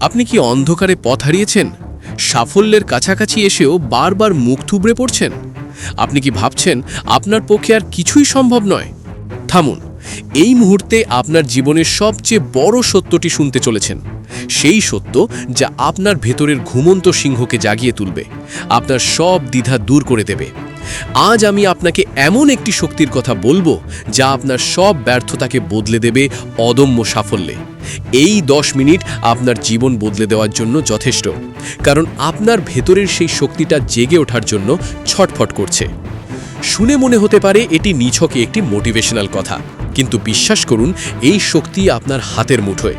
আপনি কি অন্ধকারে পথ হারিয়েছেন? সাফল্যের কাছাকাছি এসেও বারবার মুখ থুবড়ে পড়ছেন? আপনি কি ভাবছেন আপনার পক্ষে আর কিছুই সম্ভব নয়? থামুন, এই মুহূর্তে আপনার জীবনের সবচেয়ে বড় সত্যটি শুনতে চলেছেন। সেই সত্য যা আপনার ভেতরের ঘুমন্ত সিংহকে জাগিয়ে তুলবে, আপনার সব দ্বিধা দূর করে দেবে। আজ আমি আপনাকে এমন একটি শক্তির কথা বলব যা আপনার সব ব্যর্থতাকে বদলে দেবে অদম্য সাফল্যে। এই দশ মিনিট আপনার জীবন বদলে দেওয়ার জন্য যথেষ্ট। কারণ আপনার ভেতরের সেই শক্তিটা জেগে ওঠার জন্য ছটফট করছে। শুনে মনে হতে পারে এটি নিছকে একটি মোটিভেশনাল কথা, কিন্তু বিশ্বাস করুন, এই শক্তি আপনার হাতের মুঠোয়।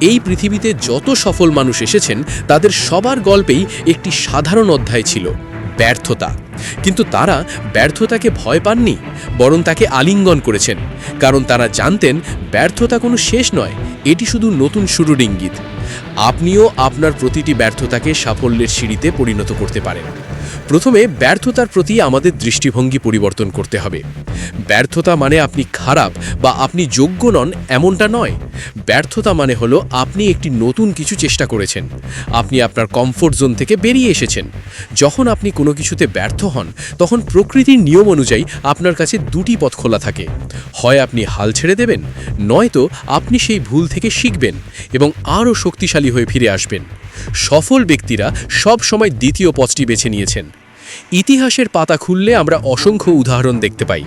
এই পৃথিবীতে যত সফল মানুষ এসেছেন, তাদের সবার গল্পেই একটি সাধারণ অধ্যায় ছিল, ব্যর্থতা। কিন্তু তারা ব্যর্থতাকে ভয় পাননি, বরং তাকে আলিঙ্গন করেছেন। কারণ তারা জানতেন, ব্যর্থতা কোনো শেষ নয় এটি শুধু নতুন শুরুর ইঙ্গিত। আপনিও আপনার প্রতিটি ব্যর্থতাকে সাফল্যের সিঁড়িতে পরিণত করতে পারেন। প্রথমে, ব্যর্থতার প্রতি আমাদের দৃষ্টিভঙ্গি পরিবর্তন করতে হবে। ব্যর্থতা মানে আপনি খারাপ বা আপনি যোগ্য নন এমনটা নয়। ব্যর্থতা মানে হলো আপনি একটি নতুন কিছু চেষ্টা করেছেন। আপনি আপনার কমফোর্ট জোন থেকে বেরিয়ে এসেছেন। যখন আপনি কোনো কিছুতে ব্যর্থ হন, তখন প্রকৃতির নিয়ম অনুযায়ী আপনার কাছে দুটি পথ খোলা থাকে। হয় আপনি হাল ছেড়ে দেবেন, নয়তো আপনি সেই ভুল থেকে শিখবেন এবং আরও শক্তিশালী হয়ে ফিরে আসবেন। সফল ব্যক্তিরা সব সময় দ্বিতীয় পথটি বেছে নিয়েছেন। ইতিহাসের পাতা খুললে আমরা অসংখ্য উদাহরণ দেখতে পাই।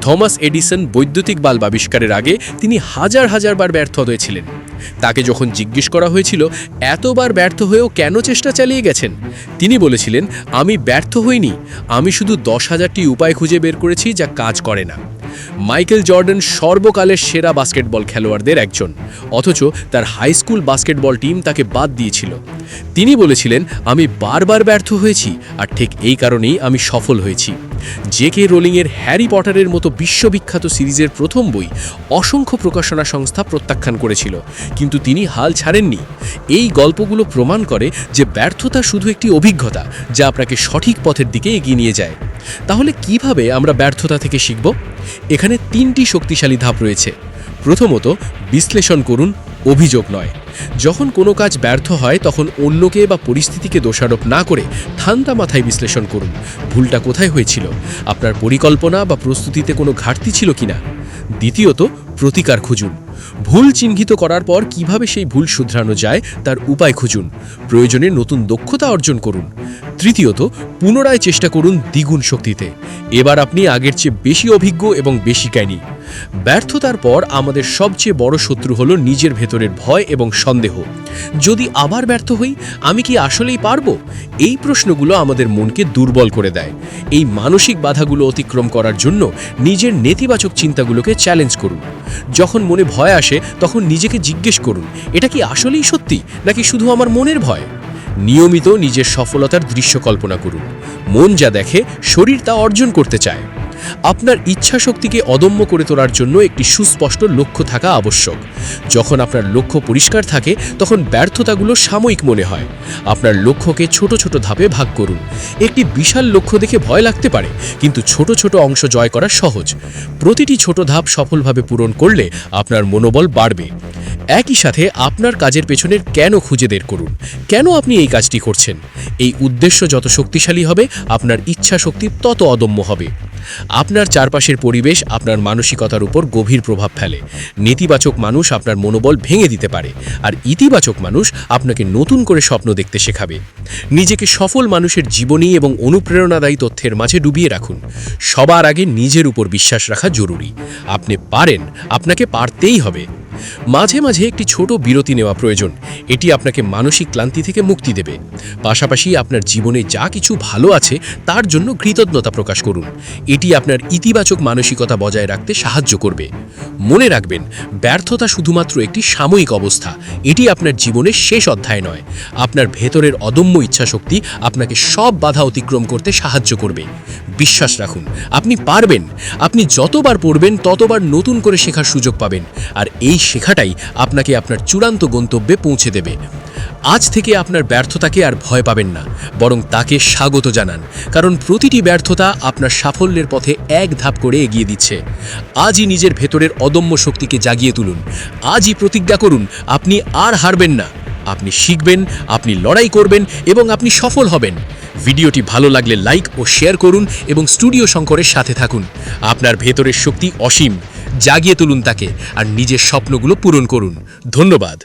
থমাস এডিসন বৈদ্যুতিক বাল্ব আবিষ্কারের আগে তিনি হাজার হাজার বার ব্যর্থ হয়েছিলেন। তাকে যখন জিজ্ঞেস করা হয়েছিল, এতবার ব্যর্থ হয়েও কেন চেষ্টা চালিয়ে গেছেন? তিনি বলেছিলেন, আমি ব্যর্থ হইনি। আমি শুধু দশ হাজারটি উপায় খুঁজে বের করেছি যা কাজ করে না। মাইকেল জর্ডান সর্বকালের সেরা বাস্কেটবল খেলোয়াড়দের একজন। অথচ তার হাই স্কুল বাস্কেটবল টিম তাকে বাদ দিয়েছিল। তিনি বলেছিলেন, আমি বারবার ব্যর্থ হয়েছি, আর ঠিক এই কারণেই আমি সফল হয়েছি। জে কে রোলিংয়ের হ্যারি পটারের মতো বিশ্ববিখ্যাত সিরিজের প্রথম বই অসংখ্য প্রকাশনা সংস্থা প্রত্যাখ্যান করেছিল। কিন্তু তিনি হাল ছাড়েননি। এই গল্পগুলো প্রমাণ করে যে ব্যর্থতা শুধু একটি অভিজ্ঞতা, যা আপনাকে সঠিক পথের দিকে এগিয়ে নিয়ে যায়। তাহলে কীভাবে আমরা ব্যর্থতা থেকে শিখব? এখানে তিনটি শক্তিশালী ধাপ রয়েছে। প্রথমত বিশ্লেষণ করুন অভিযোগ নয়। যখন কোনো কাজ ব্যর্থ হয়, তখন অন্যকে বা পরিস্থিতিকে দোষারোপ না করে ঠান্ডা মাথায় বিশ্লেষণ করুন। ভুলটা কোথায় হয়েছিল? আপনার পরিকল্পনা বা প্রস্তুতিতে কোনো ঘাটতি ছিল কিনা? দ্বিতীয়ত, প্রতিকার খুঁজুন। ভুল চিহ্নিত করার পর কীভাবে সেই ভুল শুধরানো যায় তার উপায় খুঁজুন। প্রয়োজনে নতুন দক্ষতা অর্জন করুন। তৃতীয়ত, পুনরায় চেষ্টা করুন দ্বিগুণ শক্তিতে। এবার আপনি আগের চেয়ে বেশি অভিজ্ঞ এবং বেশি জ্ঞানী। ব্যর্থতার পর আমাদের সবচেয়ে বড় শত্রু হলো নিজের ভেতরের ভয় এবং সন্দেহ। যদি আবার ব্যর্থ হই, আমি কি আসলেই পারব? এই প্রশ্নগুলো আমাদের মনকে দুর্বল করে দেয়। এই মানসিক বাধাগুলো অতিক্রম করার জন্য নিজের নেতিবাচক চিন্তাগুলোকে চ্যালেঞ্জ করুন। যখন মনে ভয় আসে, তখন নিজেকে জিজ্ঞেস করুন, এটা কি আসলেই সত্যি? নাকি শুধু আমার মনের ভয়? নিয়মিত নিজের সফলতার দৃশ্য কল্পনা করুন। মন যা দেখে, শরীর তা অর্জন করতে চায়। আপনার ইচ্ছা শক্তিকে অদম্য করে তোলার জন্য একটি সুস্পষ্ট লক্ষ্য থাকা আবশ্যক। যখন আপনার লক্ষ্য পরিষ্কার থাকে, তখন ব্যর্থতাগুলো সাময়িক মনে হয়। আপনার লক্ষ্যকে ছোট ছোট ধাপে ভাগ করুন। একটি বিশাল লক্ষ্য দেখে ভয় লাগতে পারে, কিন্তু ছোট ছোট অংশ জয় করা সহজ। প্রতিটি ছোট ধাপ সফলভাবে পূরণ করলে আপনার মনোবল বাড়বে। একই সাথে আপনার কাজের পেছনের কেন খুঁজে বের করুন। কেন আপনি এই কাজটি করছেন? এই উদ্দেশ্য যত শক্তিশালী হবে, আপনার ইচ্ছা শক্তি তত অদম্য হবে। আপনার চারপাশের পরিবেশ আপনার মানসিকতার উপর গভীর প্রভাব ফেলে। নেতিবাচক মানুষ আপনার মনোবল ভেঙে দিতে পারে আর ইতিবাচক মানুষ আপনাকে নতুন করে স্বপ্ন দেখতে শেখাবে। নিজেকে সফল মানুষের জীবনী এবং অনুপ্রেরণাদায়ী তথ্যের মাঝে ডুবিয়ে রাখুন। সবার আগে নিজের উপর বিশ্বাস রাখা জরুরি। আপনি পারেন, আপনাকে পারতেই হবে। মাঝে মাঝে একটি ছোট বিরতি নেওয়া প্রয়োজন। এটি আপনাকে মানসিক ক্লান্তি থেকে মুক্তি দেবে। পাশাপাশি আপনার জীবনে যা কিছু ভালো আছে, তার জন্য কৃতজ্ঞতা প্রকাশ করুন। এটি আপনার ইতিবাচক মানসিকতা বজায় রাখতে সাহায্য করবে। মনে রাখবেন, ব্যর্থতা শুধুমাত্র একটি সাময়িক অবস্থা। এটি আপনার জীবনের শেষ অধ্যায় নয়। আপনার ভেতরের অদম্য ইচ্ছাশক্তি আপনাকে সব বাধা অতিক্রম করতে সাহায্য করবে। বিশ্বাস রাখুন। আপনি পারবেন। আপনি যতবার পড়বেন, ততবার নতুন করে শেখার সুযোগ পাবেন। আর এই শেখাটাই আপনাকে আপনার চূড়ান্ত গন্তব্যে পৌঁছে দেবে। আজ থেকে আপনার ব্যর্থতাকে আর ভয় পাবেন না, বরং তাকে স্বাগত জানান। কারণ প্রতিটি ব্যর্থতা আপনার সাফল্যের পথে এক ধাপ করে এগিয়ে দিচ্ছে। আজই নিজের ভেতরের অদম্য শক্তিকে জাগিয়ে তুলুন। আজই প্রতিজ্ঞা করুন, আপনি আর হারবেন না। আপনি শিখবেন, আপনি লড়াই করবেন এবং আপনি সফল হবেন। ভিডিওটি ভালো লাগলে লাইক ও শেয়ার করুন এবং স্টুডিও শঙ্করের সাথে থাকুন। আপনার ভেতরের শক্তি অসীম। জাগিয়ে তুলুন তাকে আর নিজের স্বপ্নগুলো পূরণ করুন। ধন্যবাদ।